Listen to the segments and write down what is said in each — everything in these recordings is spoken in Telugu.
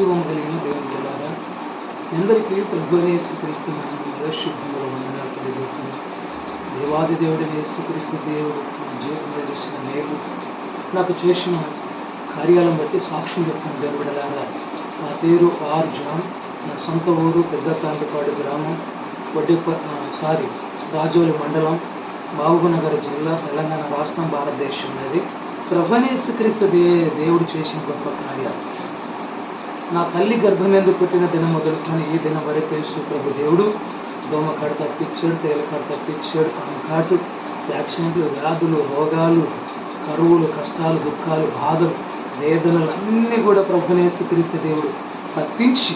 జీవం కలిగిన దేవుని పిల్లారా ఎందరికీ ప్రభు యేసుక్రీస్తు నామంలో శుభ్రంలో వందనాలు తెలియజేస్తున్నాను దేవాది దేవుడిని యేసుక్రీస్తు దేవుడు నా జీవితంలో చేసిన మేలు నాకు చేసిన కార్యాలను బట్టి సాక్ష్యం చెప్తున్న దేవుడలారా. నా పేరు ఆర్ జాన్ నా సొంత ఊరు పెద్ద గ్రామం వడ్డీప సారీ రాజోలి మండలం మహబూబ్నగర్ జిల్లా తెలంగాణ రాష్ట్రం భారతదేశం అనేది ప్రభనేసుక్రీస్తు దే దేవుడు చేసిన గొప్ప కార్యాలు. నా తల్లి గర్భం పుట్టిన దినం మొదలుకొని ఈ దినం వరకు యేసు ప్రభు దేవుడు దోమకాడు తప్పించాడు తేలకాడు తప్పించాడు కాటు యాక్సిడెంట్లు వ్యాధులు రోగాలు కరువులు కష్టాలు దుఃఖాలు బాధలు వేదనలు అన్నీ కూడా ప్రభునేసి క్రీస్తు దేవుడు తప్పించి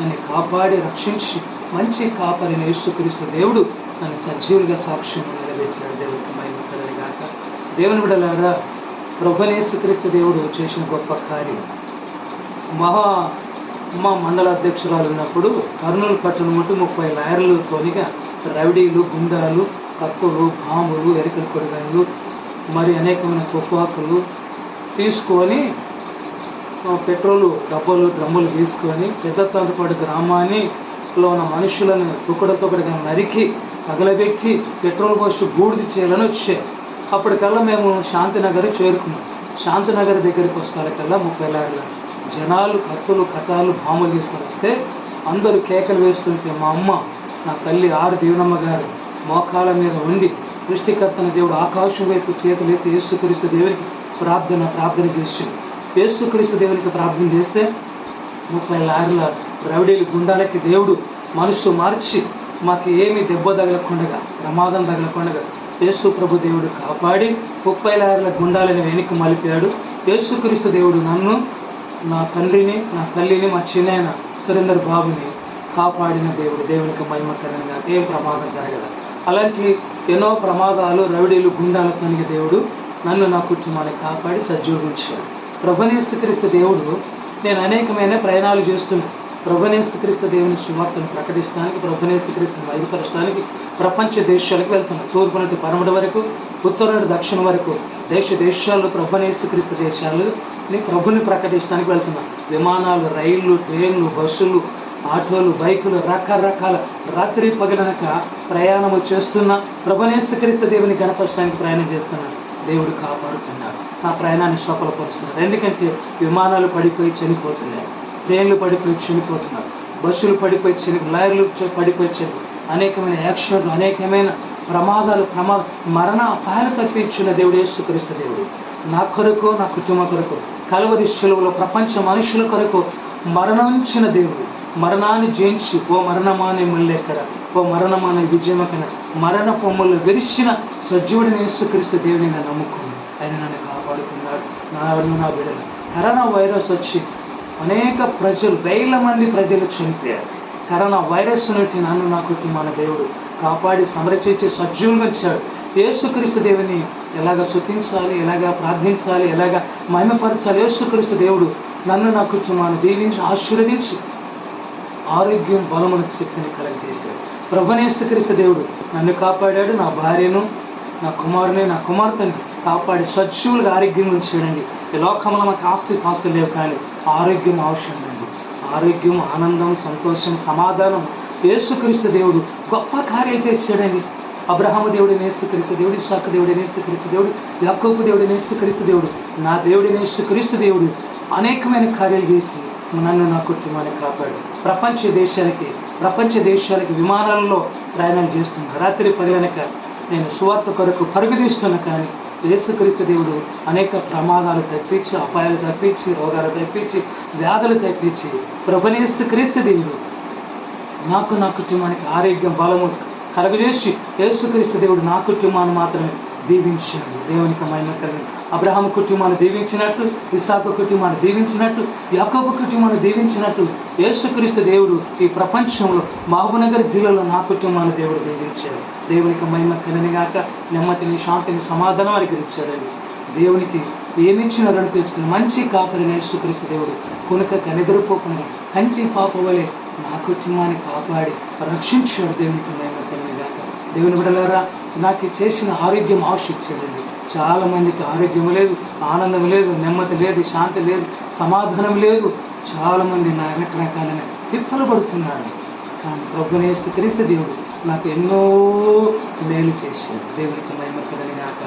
నన్ను కాపాడి రక్షించి మంచి కాపరి యేసుక్రీస్తు దేవుడు నన్ను సజీవులుగా సాక్ష్యం నిలబెట్టాడు. దేవుడికి మహిమ కాక దేవుని బిడలారా ప్రభునేసుక్రీస్తు దేవుడు చేసిన గొప్ప కార్యం మహా మా మండల అధ్యక్షురాలు ఉన్నప్పుడు కర్నూలు పట్టణం మటు ముప్పై లాయర్లతోనిగా రవిడీలు గుండాలు కత్తులు బాంబులు ఎరికల కొడుగన్లు మరి అనేకమైన తుఫాకులు తీసుకొని పెట్రోలు డబ్బాలు డ్రమ్ములు తీసుకొని పెద్ద తాంతపాడు గ్రామాన్ని లో ఉన్న మనుషులను తుకడతొకడిగా నరికి తగలబెట్టి పెట్రోల్ పోసి బూడిది చేయాలని వచ్చాయి. అప్పటికల్లా మేము శాంతినగర్ చేరుకున్నాం. శాంతినగర్ దగ్గరికి వస్తారకల్లా ముప్పై లాయర్లు. జనాలు కత్తులు కథాలు బాంబులు తీసుకొని వస్తే అందరూ కేకలు వేస్తుంటే మా అమ్మ నా తల్లి ఆరు దేవునమ్మ గారు మోకాల మీద ఉండి సృష్టికర్తన దేవుడు ఆకాశం వైపు చేతులు ఎత్తి యేసుక్రీస్తు దేవునికి ప్రార్థన ప్రార్థన చేసింది యేసుక్రీస్తు దేవునికి ప్రార్థన చేస్తే ముప్పై లారీల రవిడీలు గుండాలకి దేవుడు మనస్సు మార్చి మాకు ఏమి దెబ్బ తగలకుండగా ప్రమాదం తగలకుండగా యేసు ప్రభు దేవుడు కాపాడి ముప్పై లారీల గుండాలను వెనక్కి మలిపాడు. యేసుక్రీస్తు దేవుడు నన్ను నా తండ్రిని నా తల్లిని మా చిన్నాయన సురేందర్ బాబుని కాపాడిన దేవుడు. దేవునికి మహిమకరంగా ఏం ప్రమాదం జరగదు. అలాంటి ఎన్నో ప్రమాదాలు రవిడీలు గుండాలు తనిగి దేవుడు నన్ను నా కుటుంబాన్ని కాపాడి సజ్జీవించాడు ప్రభునేసుక్రీస్తు దేవుడు నేను అనేకమైన ప్రయాణాలు చేస్తున్నాను. ప్రభునేసుక్రీస్తు దేవుని సువార్తను ప్రకటించడానికి ప్రభునేసుక్రీస్తుని బయలుపరచడానికి ప్రపంచ దేశాలకు వెళ్తున్నాను. తూర్పు నుండి పరమటి వరకు ఉత్తర నుండి దక్షిణం వరకు దేశ దేశాల్లో ప్రభునేసుక్రీస్తు దేశాలు ప్రభుని ప్రకటించడానికి వెళ్తున్నాను విమానాలు రైళ్ళు ట్రైన్లు బస్సులు ఆటోలు బైకులు రకరకాల రాత్రి పగలనక ప్రయాణము చేస్తున్న ప్రభునేసుక్రీస్తు దేవుని గణపరచడానికి ప్రయాణం చేస్తున్నాను దేవుడు కాపాడుతున్నాడు. నా ప్రయాణాన్ని సఫలపరుస్తున్నారు. ఎందుకంటే విమానాలు పడిపోయి చనిపోతున్నాయి. ట్రైన్లు పడిపోయి చనిపోతున్నారు. బస్సులు పడిపోయి చని లైర్లు పడిపోయి చని అనేకమైన యాక్సిడెంట్లు అనేకమైన ప్రమాదాలు ప్రమాద మరణ అపాయాలు తప్పించిన దేవుడు యేసుక్రీస్తు దేవుడు. నా కొరకు నా కుటుంబం కొరకు కలవరి శిలువలో ప్రపంచ మనుషుల కొరకు మరణించిన దేవుడు. మరణాన్ని జయించి ఓ మరణమానే మళ్ళెక్కడ ఓ మరణమానే విజయమకన మరణ పొమ్మలు విరిచిన సజీవుడిని యేసుక్రీస్తు దేవుడిని నేను నమ్ముకుని ఆయన నన్ను కాపాడుతున్నాడు. నా నా బిడ్డలు కరోనా వైరస్ వచ్చి అనేక ప్రజలు వేల మంది ప్రజలు చనిపోయారు. కరోనా వైరస్ నుండి నన్ను నా కుటుంబాన దేవుడు కాపాడి సంరక్షించి సజీవులుగా ఇచ్చాడు యేసుక్రీస్తు దేవుని ఎలాగ శుతించాలి ఎలాగ ప్రార్థించాలి ఎలాగ మహిమపరచాలి. యేసుక్రీస్తు దేవుడు నన్ను నా కుటుంబాన్ని దీవించి ఆశీర్వదించి ఆరోగ్యం బలమైన శక్తిని కలగజేశాడు. ప్రభునేసుక్రీస్తు దేవుడు నన్ను కాపాడాడు. నా భార్యను నా కుమారుని నా కుమార్తెని కాపాడి సజీవులుగా ఆరోగ్యం ఉంచాడండి ఈ లోకంలో మాకు ఆస్తి పాస్తులు లేవు కానీ ఆరోగ్యం అవసరం అండి ఆరోగ్యం ఆనందం సంతోషం సమాధానం. యేసుక్రీస్తు దేవుడు గొప్ప కార్యాలు చేశాడండి. అబ్రహాము దేవుడు నేసుక్రీస్తు దేవుడు శాఖ దేవుడు నేసుక్రీస్తు దేవుడు యాకోపు దేవుడు నేసుక్రీస్తు దేవుడు నా దేవుడు నేసుక్రీస్తు దేవుడు అనేకమైన కార్యాలు చేసి నన్ను నా కుటుంబాన్ని కాపాడు. ప్రపంచ దేశాలకి ప్రపంచ దేశాలకి విమానాలలో ప్రయాణాలు చేస్తున్నాను రాత్రి పగలనక నేను సువార్త కొరకు పరుగుదీస్తున్నా కానీ యేసుక్రీస్తు దేవుడు అనేక ప్రమాదాలు తప్పించి అపాయాలు తప్పించి రోగాలు తప్పించి వ్యాధులు తప్పించి ప్రభునేసు క్రీస్తు దేవుడు నాకు నా కుటుంబానికి ఆరోగ్యం బలము కలగజేసి యేసుక్రీస్తు దేవుడు నా కుటుంబాన్ని మాత్రమే దీవించాడు. దేవునికి మహిమకరం అబ్రహాం కుటుంబాన్ని దీవించినట్టు ఇసాకు కుటుంబాన్ని దీవించినట్టు యాకోబు కుటుంబాన్ని దీవించినట్టు యేసుక్రీస్తు దేవుడు ఈ ప్రపంచంలో మహబూనగర్ జిల్లాలో నా కుటుంబాన్ని దేవుడు దీవించాడు. దేవునికి మహిమ కలనిగాక నెమ్మదిని శాంతిని సమాధానం అనుగ్రహించాడండి. దేవునికి ఏమిచ్చిన రుణం తెచ్చుకుని మంచి కాపరిని యేసుక్రీస్తు దేవుడు కొనుక కనెదురుపోకుండా కంటి పాప వలె నా కుటుంబాన్ని కాపాడి రక్షించాడు. దేవునికి మహిమ దేవుని బిడలారా నాకు చేసిన ఆరోగ్యం ఆశించాడండి చాలామందికి ఆరోగ్యం లేదు ఆనందం లేదు నెమ్మది లేదు శాంతి లేదు సమాధానం లేదు. చాలామంది నా రకరకాలైన తిప్పలు పడుతున్నారు. కానీ ప్రభునేసి క్రీస్తు దేవుడు నాకు ఎన్నో మేలు చేశాడు. దేవునికి మహిమ కలిగినాక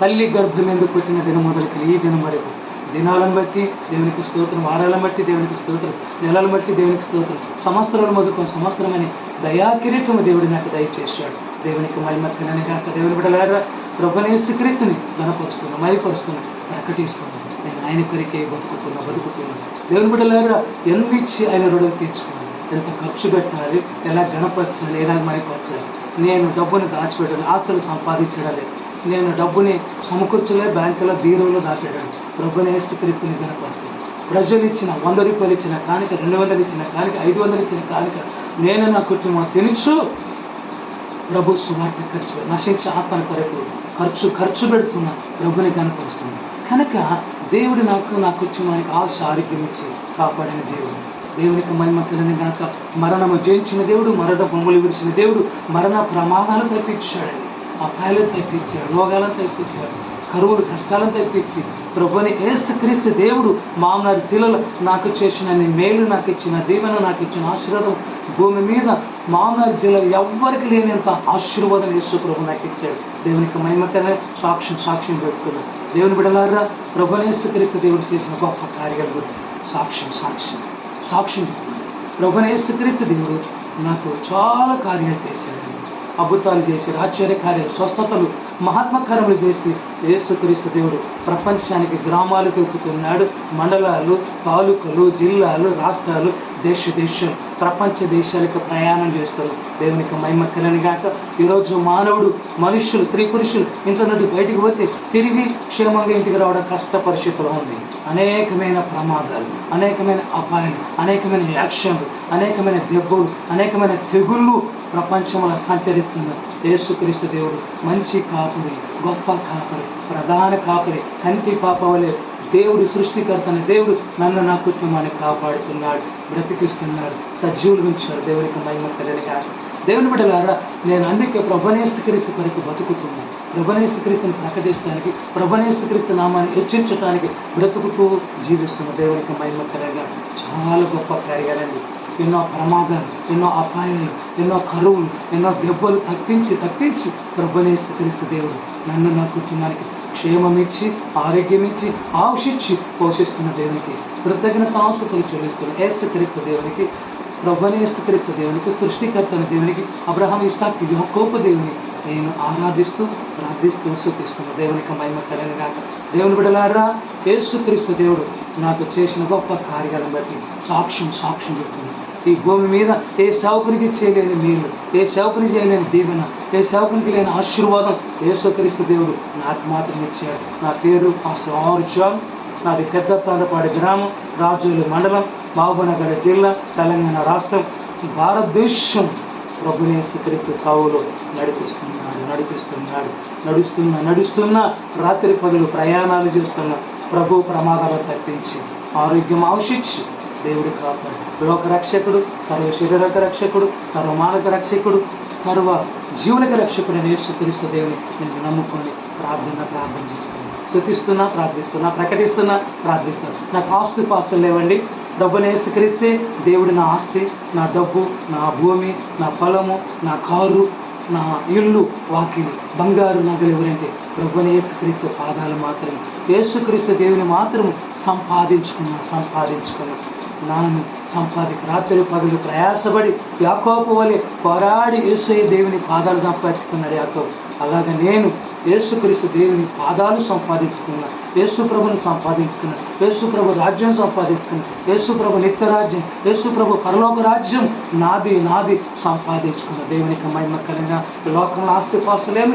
తల్లి గర్భం ఎందుకు పుట్టిన దినం మొదలుకి ఈ దినం వరకు దినాలను బట్టి దేవునికి స్తోత్రం వారాలను బట్టి దేవునికి స్తోత్రం నెలలను బట్టి దేవునికి స్తోత్రం సంవత్సరాలు మొదలుకొని సంవత్సరమని దయాకిరీటము దేవుడు నాకు దయచేశాడు. దేవునికి తినని కనుక దేవుని బిడ్డలారా ప్రభుని క్రీస్తుని గణపరుస్తున్నా మైపరుస్తున్నా ప్రకటిస్తున్నా. నేను ఆయన కొరికే బతుకుతున్నా బతుకుతున్నాను దేవుని బిడ్డలారా ఎంత ఇచ్చి ఆయన రుణం తీర్చుకున్నాను? ఎంత ఖర్చు పెట్టాలి? ఎలా గణపరచాలి ఎలా మైపరచాలి నేను డబ్బుని దాచిపెట్టాలి ఆస్తులు సంపాదించడం లేదు. నేను డబ్బుని సమకూర్చలే బ్యాంకులో బీరోలో దాపెట్టాను ప్రభుని క్రీస్తుని గణపరుస్తాను ప్రజలు ఇచ్చిన వంద రూపాయలు ఇచ్చిన కానుక రెండు వందలు ఇచ్చిన కానుక ఐదు వందలు ఇచ్చిన కానుక నేను నా కుటుంబం తెలుసు ప్రభు సువార్త ఖర్చు నశించే ఆత్మల కొరకు ఖర్చు ఖర్చు పెడుతున్న ప్రభుని కనపరుస్తుంది కనుక దేవుడు నాకు నా కుటుంబానికి ఆశ ఆరోగ్యం ఇచ్చి కాపాడిన దేవుడు. దేవునికి మహిమ తెలియని గాక మరణము జయించిన దేవుడు మరణ బొమ్మలు విరిచిన దేవుడు మరణ ప్రమాదాలు తప్పించాడు. అపాయాలు తప్పించాడు రోగాలను తప్పించాడు. కరువులు కష్టాలను తెప్పించి ప్రభుని ఏసుక్రీస్తు దేవుడు మామనాడు జిల్లాలో నాకు చేసిన మేలు నాకు ఇచ్చిన దీవెన నాకు ఇచ్చిన ఆశీర్వాదం భూమి మీద మామనాడు జిల్లాలో ఎవ్వరికి లేనంత ఆశీర్వాదం యేసు ప్రభు నాకు ఇచ్చాడు. దేవునికి మహిమకనే సాక్ష్యం సాక్ష్యం పెట్టుకున్నాను దేవుని బిడలారా ప్రభునేసుక్రీస్తు దేవుడు చేసిన గొప్ప కార్యాల గురించి సాక్ష్యం సాక్ష్యం సాక్ష్యం చెప్తుంది ప్రభునేసుక్రీస్తు దేవుడు నాకు చాలా కార్యాలు చేశాడు. అద్భుతాలు చేశారు ఆశ్చర్య కార్యాలు స్వస్థతలు మహాత్మకార్యములు చేసి యేసుక్రీస్తు దేవుడు ప్రపంచానికి గ్రామాలు తెలుపుతున్నాడు మండలాలు తాలూకలు జిల్లాలు రాష్ట్రాలు దేశ దేశం ప్రపంచ దేశాలకు ప్రయాణం చేస్తారు దేవునికి కలని గాక. ఈరోజు మానవుడు మనుష్యులు స్త్రీ పురుషులు ఇంత నుండి బయటికి పోతే తిరిగి క్షేమంగా ఇంటికి రావడం కష్ట పరిస్థితిలో ఉంది. అనేకమైన ప్రమాదాలు అనేకమైన అపాయాలు అనేకమైన యాక్షన్లు అనేకమైన దెబ్బలు అనేకమైన తెగుళ్ళు ప్రపంచంలో సంచరిస్తున్న యేసుక్రీస్తు దేవుడు మంచి కాపురి గొప్ప కాపురి ప్రధాన కాపురి కంటి పాప వలె దేవుడు సృష్టికర్తన. దేవుడు నన్ను నా కుటుంబాన్ని కాపాడుతున్నాడు బ్రతికిస్తున్నాడు సజీవులు ఉంచాడు దేవుడికి మహిమ కలిగిన దేవుని బిడ్డలారా నేను అందుకే ప్రభనేశ్వరిస్తు కొరకు బతుకుతున్నాను ప్రభనేశ్వరిస్తుని ప్రకటించడానికి ప్రభనేశ్వరిస్తు నామాన్ని హెచ్చించడానికి బ్రతుకుతూ జీవిస్తున్న దేవుడికి మహిమ కలిగిన చాలా గొప్ప కార్యాలండి. ఎన్నో ప్రమాదాలు ఎన్నో అపాయాలు ఎన్నో కరువులు ఎన్నో దెబ్బలు తప్పించి తప్పించి ప్రభనేశ్వరిస్తు దేవుడు నన్ను నా కుటుంబానికి క్షేమం ఇచ్చి ఆరోగ్యం ఇచ్చి ఆశించి పోషిస్తున్న దేవునికి కృతజ్ఞత ఆసుకులు చెల్లిస్తున్న యేసుక్రీస్తు దేవునికి ప్రభనేసుక్రీస్తు దేవునికి సృష్టికర్తన దేవునికి అబ్రహం ఇస్సాక్ యొక్క దేవునికి నేను ఆరాధిస్తూ ప్రార్థిస్తూ శుద్ధిస్తున్న దేవునికి మహిమ కలిగిన దేవుని బిడలారా యేసుక్రీస్తు దేవుడు నాకు చేసిన గొప్ప కార్యాలను బట్టి సాక్ష్యం సాక్ష్యం చెప్తున్నాను ఈ భూమి మీద ఏ సేవకునికి చేయలేని మీరు ఏ సేవకుని చేయలేని దీవెన ఏ సేవకునికి లేని ఆశీర్వాదం యేసుక్రీస్తు దేవుడు నాకు మాత్రం ఇచ్చాడు. నా పేరు పాస్టర్ ఆరు జాన్. నాది పెద్ద తాండపాడి గ్రామం రాజోలు మండలం మహబూబ్నగర్ జిల్లా తెలంగాణ రాష్ట్రం భారతదేశం. ప్రభుని క్రీస్తు సావులో నడిపిస్తున్నాడు నడిపిస్తున్నాడు నడుస్తున్న నడుస్తున్న రాత్రి పగలు ప్రయాణాలు చేస్తున్న ప్రభు ప్రమాదాలు తప్పించి ఆరోగ్యం ఆవశించి దేవుడి కాపాడు. లోక రక్షకుడు సర్వ శరీరక రక్షకుడు సర్వ మానక రక్షకుడు సర్వ జీవనక రక్షకుడు అని యేసుక్రీస్తు దేవుని నేను నమ్ముకొని ప్రార్థన ప్రార్థన చేస్తున్నాను శృతిస్తున్నా ప్రార్థిస్తున్నా ప్రకటిస్తున్నా ప్రార్థిస్తున్నా. నాకు ఆస్తు పాస్తులు లేవండి. డబ్బుని స్వీకరిస్తే దేవుడు నా ఆస్తి నా డబ్బు నా భూమి నా పొలము నా కారు నా ఇల్లు వాకిలి. బంగారు నగలు ఎవరంటే ప్రభుని యేసుక్రీస్తు పాదాలు మాత్రమే. యేసుక్రీస్తు దేవుని మాత్రం సంపాదించుకున్నాం సంపాదించుకున్నాం. నాను సంపాదిక రాత్రి పగలు ప్రయాసపడి యాకోపు వలె పోరాడి యేసయ్య దేవుని పాదాలు సంపాదించుకున్నాడు యాకోబు. అలాగ నేను యేసుక్రీస్తు దేవుని పాదాలు సంపాదించుకున్నా. యేసు ప్రభుని సంపాదించుకున్నా. యేసు ప్రభు రాజ్యం సంపాదించుకున్నా. యేసు ప్రభు యేసుప్రభు యేసు ప్రభు పరలోక రాజ్యం నాది నాది సంపాదించుకున్న. దేవునికి మహిమ కలిగిన లోకంలో ఆస్తి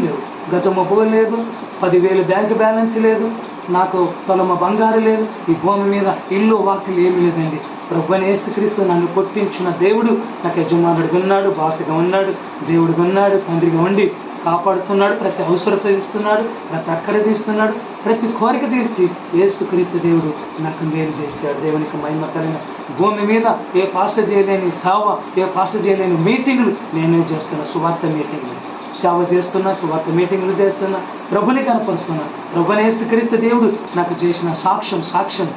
లేదు. గజ లేవు లేదు. పదివేలు బ్యాంక్ బ్యాలెన్స్ లేదు. నాకు తొలమ బంగారు లేదు. ఈ భూమి మీద ఇల్లు వాకిలు ఏమి లేదండి. ప్రభుని యేసుక్రీస్తు నన్ను పుట్టించిన దేవుడు నాకు యజమానుడిగా ఉన్నాడు భాషగా ఉన్నాడు దేవుడిగా ఉన్నాడు తండ్రిగా ఉండి కాపాడుతున్నాడు ప్రతి అవసరత తీస్తున్నాడు ప్రతి అక్కర తీస్తున్నాడు ప్రతి కోరిక తీర్చి యేసుక్రీస్తు దేవుడు నాకు మేలు చేశాడు. దేవునికి మహిమ కలిగిన భూమి మీద ఏ పాస చేయలేని సావ ఏ పాస చేయలేని మీటింగ్లు నేనే చేస్తున్న సువార్త మీటింగ్లు. సేవ చేస్తున్నా సువార్త మీటింగ్లు చేస్తున్నా ప్రభుని కనపరుస్తున్నా. ప్రభుని క్రీస్తు దేవుడు నాకు చేసిన సాక్ష్యం సాక్ష్యం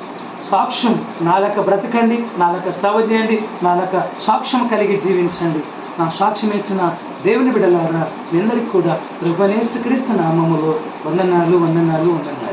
సాక్ష్యం. నాలక బ్రతకండి నాలక సేవ చేయండి నాలక సాక్ష్యం కలిగి జీవించండి. నా సాక్ష్యం ఇచ్చిన దేవుని బిడలారా మీ అందరికీ కూడా ప్రభునేసు క్రీస్తు నామములో వందనాలు వందనాలు వందనాలు.